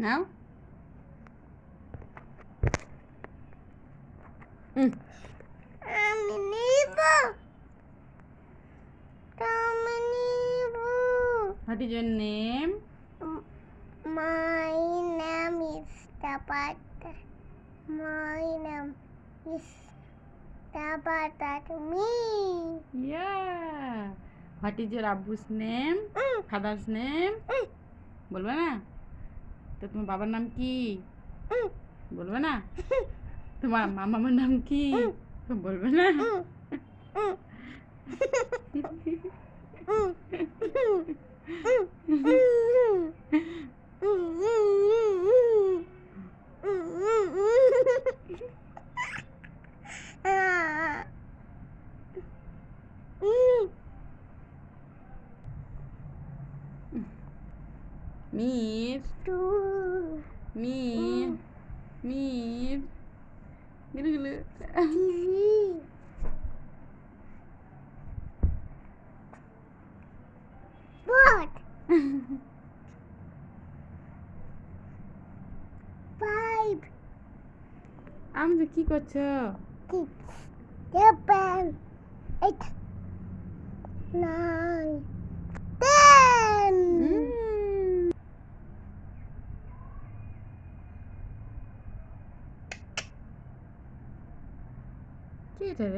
নাও আমি নিব আমি নিব what is your name My name is Tabata. My name is Tabata to me. yeah what is your আব্বুস name Mm, father's name mm, বলবে না তো তোমার বাবার নাম কি mm, বলবে না তোমার মামার নাম কি বলবে না mm, mm. Mm, mm, Ah. Mm. Mir Two. Mir Mir গিলু গিলু TV. What? Five. আমি তো কি করছো six, seven, eight, nine, এটা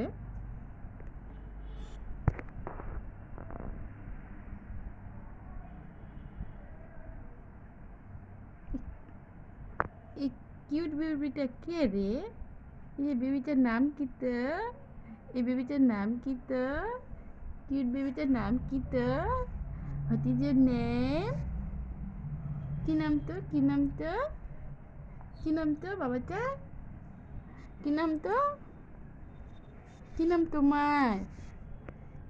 এই কিউট বেবিটা কে রে এই বেবিটার নাম কি তো এই বেবিটার নাম কি তো কিউট বেবিটার নাম কি তো ইয়োর নেম কি নাম তো কি নাম তো কি নাম তো বাবাটা কি নাম তো কি নাম তোমার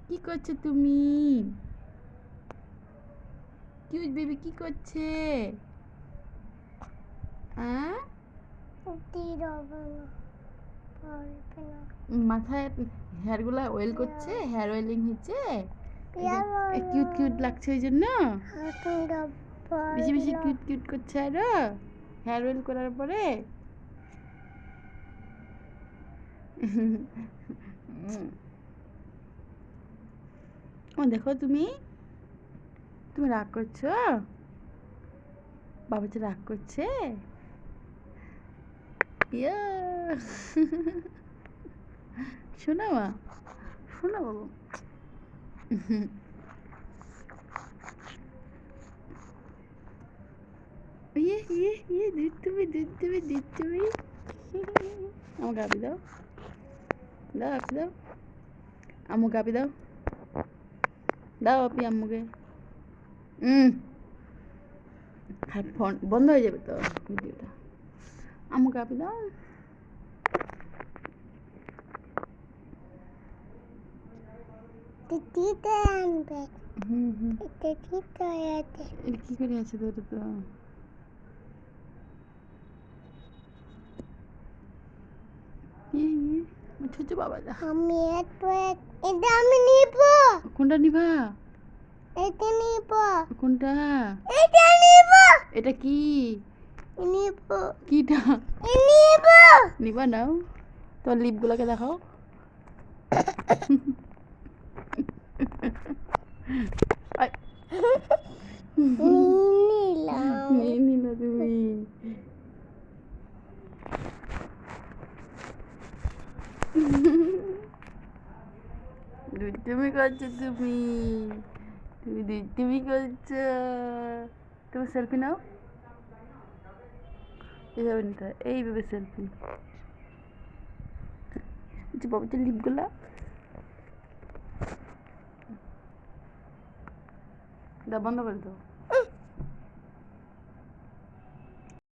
কি করছ তুমি কিউট বেবি কি করছে মাথায় হেয়ারগুলা অয়েল করছে হেয়ার অয়েলিং হচ্ছে কিউট কিউট লাগছে ওই জন্য বেশি বেশি কিউট কিউট করছে আরও হেয়ার অয়েল করার পরে ও দেখো তুমি তুমি রাগ করছ? বাবা যে রাগ করছে? ইয়া। শোনো মা। শোনো বাবু। ইয়ে ইয়ে ইয়ে দুধ তুমি দুধ তুমি দুধ তুমি। আমাকে আপি দাও। দাও আপি দাও আম্মুকে আপি দাও দাও আপি আম্মুকে হুম ফোন বন্ধ হয়ে যাবে তো ভিডিওটা আম্মুকে আপি দাও The teacher and back. Hmm hmm The teacher and back. এটা কী করে আছে তো এটা তো ইয়ে ইয়ে আমার ছোট বাবাটা আমি একটু এক- এটা আমি নিব। কোনটা নিবা? এটা নিব। কোনটা? এটা নিব। এটা কি? নিব। কিটা? নিব। নিবা নাও। তোমার লিপগুলোকে দেখাও। নিলাম। নিয়ে নিলা তুমি। দুষ্টুমি করছ তুমি। তুমি দুষ্টুমি করছ। তুমি সেলফি নাও। এইভাবে নিতে হয়, এইভাবে সেলফি যে বাবুদের লিপগুলা দা বন্ধ করে দাও।